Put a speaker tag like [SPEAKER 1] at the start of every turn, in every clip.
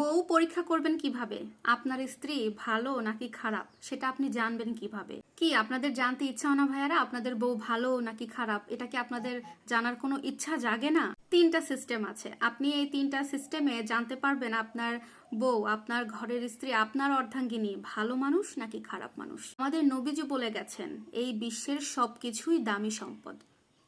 [SPEAKER 1] বউ পরীক্ষা করবেন কীভাবে? আপনার স্ত্রী ভালো নাকি খারাপ? সেটা আপনি জানবেন কীভাবে? কি, আপনাদের জানতে ইচ্ছা না ভাইয়ারা? আপনাদের বউ ভালো নাকি খারাপ? এটা কি আপনাদের জানার কোনো ইচ্ছা জাগে না? তিনটা সিস্টেম আছে। আপনি এই তিনটা সিস্টেমে জানতে পারবেন আপনার বউ, আপনার ঘরের স্ত্রী, আপনার অর্ধাঙ্গিনী ভালো মানুষ নাকি খারাপ মানুষ? আমাদের নবীজি বলে গেছেন, এই বিশ্বের সবকিছুই দামি সম্পদ।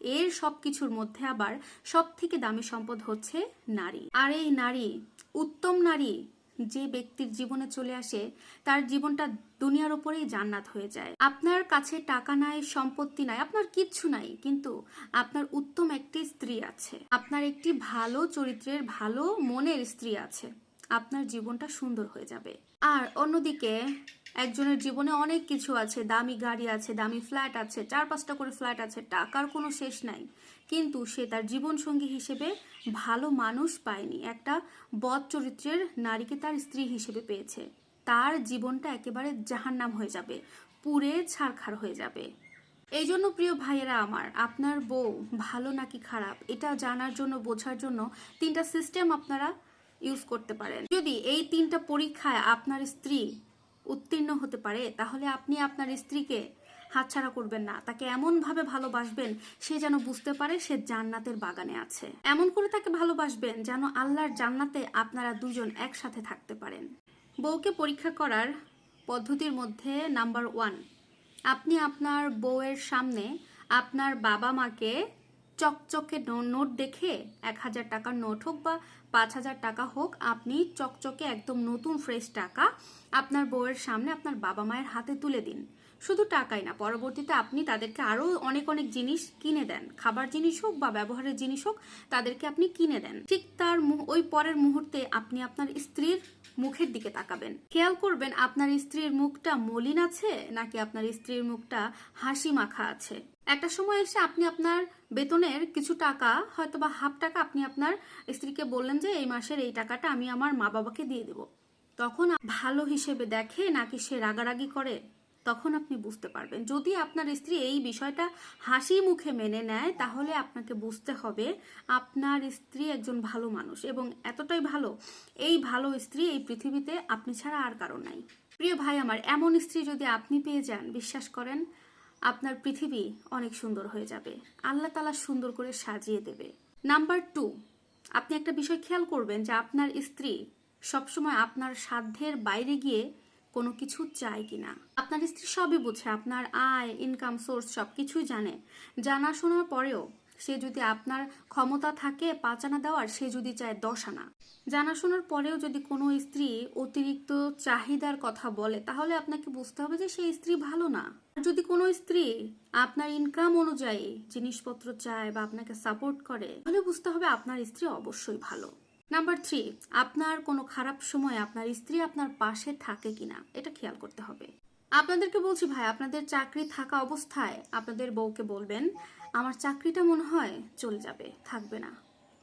[SPEAKER 1] এর সবকিছুর মধ্যে আবার সব থেকে দামি সম্পদ হচ্ছে নারী। আর এই নারী, উত্তম নারী যে ব্যক্তির জীবনে চলে আসে, তার জীবনটা দুনিয়ার উপরেই জান্নাত হয়ে যায়। আপনার কাছে টাকা নাই, সম্পত্তি নাই, আপনার কিচ্ছু নাই, কিন্তু আপনার উত্তম একটি স্ত্রী আছে। আপনার একটি ভালো চরিত্রের, ভালো মনের স্ত্রী আছে। আপনার জীবনটা সুন্দর হয়ে যাবে। আর অন্যদিকে, একজনের জীবনে অনেক কিছু আছে, দামি গাড়ি আছে, দামি ফ্ল্যাট আছে, চার পাঁচটা করে ফ্ল্যাট আছে, টাকার কোনো শেষ নাই। কিন্তু সে তার জীবনসঙ্গী হিসেবে ভালো মানুষ পায়নি। একটা বদ চরিত্রের নারীকে তার স্ত্রী হিসেবে পেয়েছে। তার জীবনটা একেবারে জাহান্নাম হয়ে যাবে পুরে ছারখার হয়ে যাবে। এই জন্য প্রিয় ভাইয়েরা আমার, আপনার বউ ভালো নাকি খারাপ, এটা জানার জন্য, বোঝার জন্য তিনটা সিস্টেম আপনারা ইউজ করতে পারেন। যদি এই তিনটা পরীক্ষায় আপনার স্ত্রী উত্তীর্ণ হতে পারে, তাহলে আপনি আপনার স্ত্রীকে হাতছাড়া করবেন না। তাকে এমন ভাবে ভালোবাসবেন, সে যেন বুঝতে পারে সে জান্নাতের বাগানে আছে। এমন করে তাকে ভালোবাসবেন যেন আল্লাহর জান্নাতে আপনারা দুজন একসাথে থাকতে পারেন। বউকে পরীক্ষা করার পদ্ধতির মধ্যে নাম্বার ওয়ান আপনি আপনার বউয়ের সামনে আপনার বাবা মাকে চকচকে নোট দেখে এক হাজার টাকার নোট হোক বা পাঁচ হাজার টাকা হোক, আপনি চকচকে একদম নতুন, ফ্রেশ টাকা আপনার বউয়ের সামনে আপনার বাবা মায়ের হাতে তুলে দিন। শুধু টাকাই না, পরবর্তীতে আপনি তাদেরকে আরও অনেক অনেক জিনিস কিনে দেন। খাবার জিনিস হোক বা ব্যবহারের জিনিস হোক, তাদেরকে আপনি কিনে দেন। ঠিক তার ওই পরের মুহূর্তে আপনি আপনার স্ত্রীর মুখের দিকে তাকাবেন। খেয়াল করবেন, আপনার স্ত্রীর মুখটা মলিন আছে, নাকি আপনার স্ত্রীর মুখটা হাসি মাখা আছে? একটা সময় এসে আপনি আপনার বেতনের কিছু টাকা হয়তো বা হাফ টাকা আপনি আপনার স্ত্রীকে বললেন যে, এই মাসের এই টাকাটা আমি আমার মা বাবাকে দিয়ে দেব। তখন ভালো হিসেবে দেখে, নাকি সে রাগারাগি করে? তখন আপনি বুঝতে পারবেন। যদি আপনার স্ত্রী এই বিষয়টা হাসি মুখে মেনে নেয়, তাহলে আপনাকে বুঝতে হবে আপনার স্ত্রী একজন ভালো মানুষ এবং এতটাই ভালো, এই ভালো স্ত্রী এই পৃথিবীতে আপনি ছাড়া আর কারও নাই। প্রিয় ভাই আমার, এমন স্ত্রী যদি আপনি পেয়ে যান, বিশ্বাস করেন, আপনার পৃথিবী অনেক সুন্দর হয়ে যাবে। আল্লাহ তালা সুন্দর করে সাজিয়ে দেবে। নাম্বার টু, আপনি একটা বিষয় খেয়াল করবেন যে আপনার স্ত্রী সবসময় আপনার সাধ্যের বাইরে গিয়ে কোনো কিছু চায় কিনা। আপনার স্ত্রী সবই বুঝে, আপনার আয় ইনকাম সোর্স সব কিছুই জানে। জানা শোনার পরেও সে যদি আপনার ক্ষমতা থাকে পাঁচ আনা দেওয়ার, সে যদি চায় দশ আনা। জানাশোনার পরেও যদি কোনো স্ত্রী অতিরিক্ত চাহিদার কথা বলে, তাহলে আপনাকে বুঝতে হবে যে সেই স্ত্রী ভালো না। যদি কোনো স্ত্রী আপনার ইনকাম অনুযায়ী জিনিসপত্র চায় বা আপনাকে সাপোর্ট করে, তাহলে বুঝতে হবে আপনার স্ত্রী অবশ্যই ভালো। নাম্বার থ্রি আপনার কোনো খারাপ সময় আপনার স্ত্রী আপনার পাশে থাকে কিনা, এটা খেয়াল করতে হবে। আপনাদেরকে বলছি ভাই, আপনাদের চাকরি থাকা অবস্থায় আপনাদের বউকে বলবেন, আমার চাকরিটা মনে হয় চলে যাবে, থাকবে না।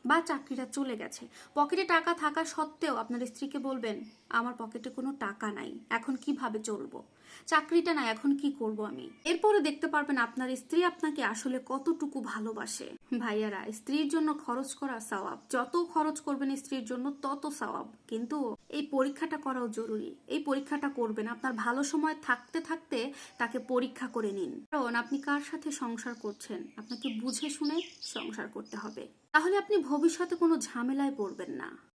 [SPEAKER 1] বা, চাকরিটা চলে গেছে। পকেটে টাকা থাকা সত্ত্বেও আপনার স্ত্রীকে বলবেন, আমার পকেটে কোনো টাকা নাই, এখন কীভাবে চলবো? চাকরিটা নাই এখন কি করব আমি? এরপরে দেখতে পারবেন আপনার স্ত্রী আপনাকে আসলে কতটুকু ভালোবাসে। ভাইয়ারা, স্ত্রীর জন্য খরচ করা সওয়াব। যত খরচ করবেন স্ত্রীর জন্য, তত সওয়াব। কিন্তু এই পরীক্ষাটা করাও জরুরি। এই পরীক্ষাটা করবেন, আপনার ভালো সময় থাকতে থাকতে তাকে পরীক্ষা করে নিন। কারণ আপনি কার সাথে সংসার করছেন? আপনাকে বুঝে শুনে সংসার করতে হবে। তাহলে আপনি ভবিষ্যতে কোনো ঝামেলায় পড়বেন না।